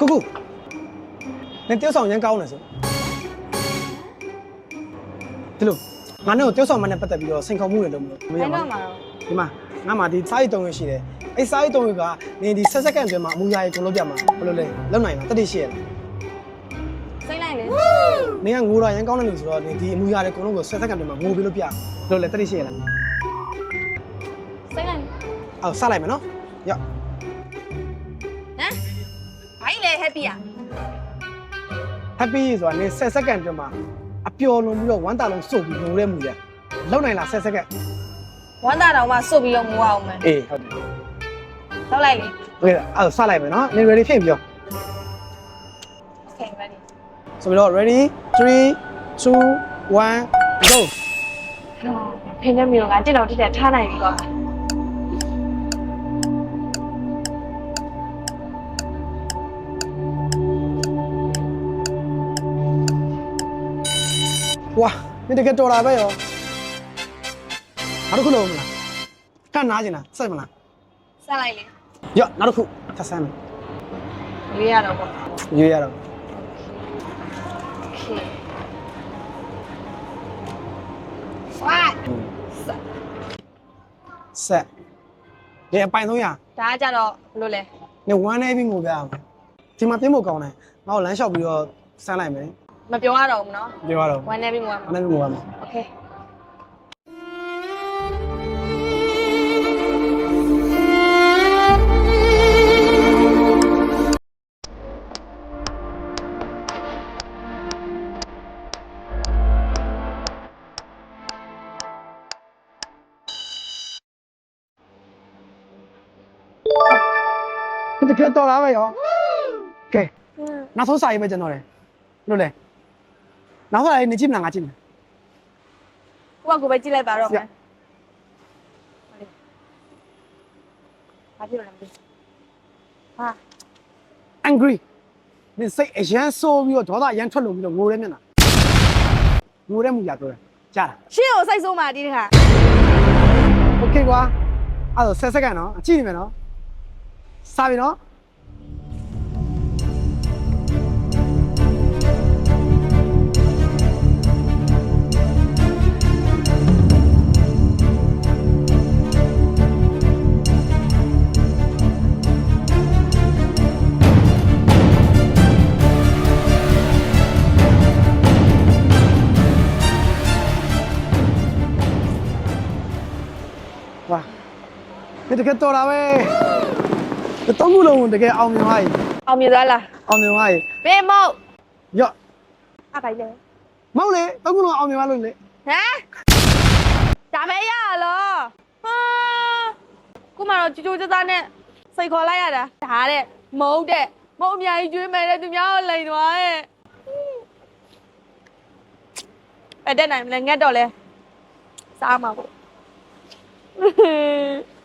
ကိုကိုနင်တယောက်ဆောင်ရမ်းကောင်းတယ်ဆိုဒီလိုငါနဲ့ကိုတယောက်ဆောင်မနဲ့ပတ်သက်ပြီးတော့စိန်ခေါ်မှုတွေလုပ်မလို့မရအဲ့ပါတော့ဘူးမှာတော့ဒီမှာငါမှဒီစားရီတုံးရရှိတယ်အဲ့စားရီတုံးရကနင်ဒီဆက်စက္ကန့်အတွင်းမှာအမူအရာကြီးကိုလုပ်ပြမှာဘယ်လိုလဲလုပ်နိုင်လားတတိရှိရလားစိတ်လိုက်လေနင်ကငိုတော့ရမ်းကောင်းတယ်လို့ဆိုတော့နင်ဒီအမူအရာတွေကိုလုံးကိုဆက်စက္ကန့်အတွင်းမှာငိုပြီးလို့ပြဘယ်လိုလဲတတိရှိရလားစိတ်လိုက်လေအော်စလိုက်မယ်နော်ရောက် happy อ่ะ happy ဆိုတာနင်10စက္ကန့်အတွင်းမှာအပျော်လွန်ပြီးတော့ဝမ်းသာလုံးစုပ်ပြီးငိုရဲမှုရဲ့လောက်နိုင်လား10စက္ကန့်ဝမ်းသာတောင်မှစုပ်ပြီးတော့ငိုအောင်မယ်အေးဟုတ်တယ်လောက်လိုက်လေဟုတ်ကဲ့အဲ့ဆက်လိုက်မယ်နော်နင် ready ဖြစ်ပြော okay ready ဆိုပြီးတော့ ready 3 2 1 go ဟိုဖိနေမျိုးကတက်တော့တက်ထားနိုင်ပြီကွာ ဝါနင်တကယ်တော်တာပဲရောနောက်တစ်ခုလုံးမလားကတ်နားကျင်လားစိုက်မလားဆက်လိုက်လေရော့နောက်တစ်ခုထပ်ဆန်းမယ်လေးရတော့ပေါ့ရွေးရတော့ okay five ဆက်ဒီအပိုင်300ဒါကကြတော့ဘယ်လိုလဲနေဝမ်းနေပြီးငိုပြအောင်ဒီမှာပြင်းဖို့ကောင်းတယ်ငါ့ကိုလမ်းလျှောက်ပြီးတော့ဆန်းလိုက်မယ် မပြောရတော့ဘူးနော်ပြောရတော့ဝမ်းနေပြီးငိုရဝမှာမ်းနေပြီးငိုရမယ် okay တကယ်တော်တာပဲရောကဲနောက်ဆုံးစာရေးမယ်ကျွန်တော်လေလို့လေ နောက်ဆုံးစာရေးနေကြည့်မလားငါကြည့်မလားကိုကကိုပဲကြည့်လိုက်ပါတော့မယ်ဘာဖြစ်လို့လဲမသိဟာ angry နေစိတ်အရန်ဆိုးပြီးတော့ဒေါသအရန်ထွက်လို့ပြီးတော့ငိုရဲမျက်နှာငိုရဲမှုရပြောတယ်ကြားလားရှင်းကိုစိတ်ဆိုးမှဒီတခါ okay ကွာအဲ့တော့10စက္ကန့်နော်ကြည့်နေမယ်နော်စပြီနော် ဝါဒီတကယ်တော်တာပဲဒီတော့ခုလုံးတကယ်အောင်မြင်သွားပြီအောင်မြင်သွားလားအောင်မြင်သွားပြီဘယ်မောက်ရော့အပိုင်လဲမဟုတ်လေတော့ခုလုံးအောင်မြင်သွားလို့လေဟမ်ဒါမဲရလားဟာခုမှတော့ကြိုးကြိုးစားစားနဲ့စိတ်ခေါ်လိုက်ရတာဒါတဲ့မဟုတ်တဲ့မဟုတ်အများကြီးကျွေးမယ်တဲ့သူများကိုလိန်သွားရဲ့အဲ့တက်နိုင်မလဲငက်တော့လဲစားမှာပေါ့ 嗯 哼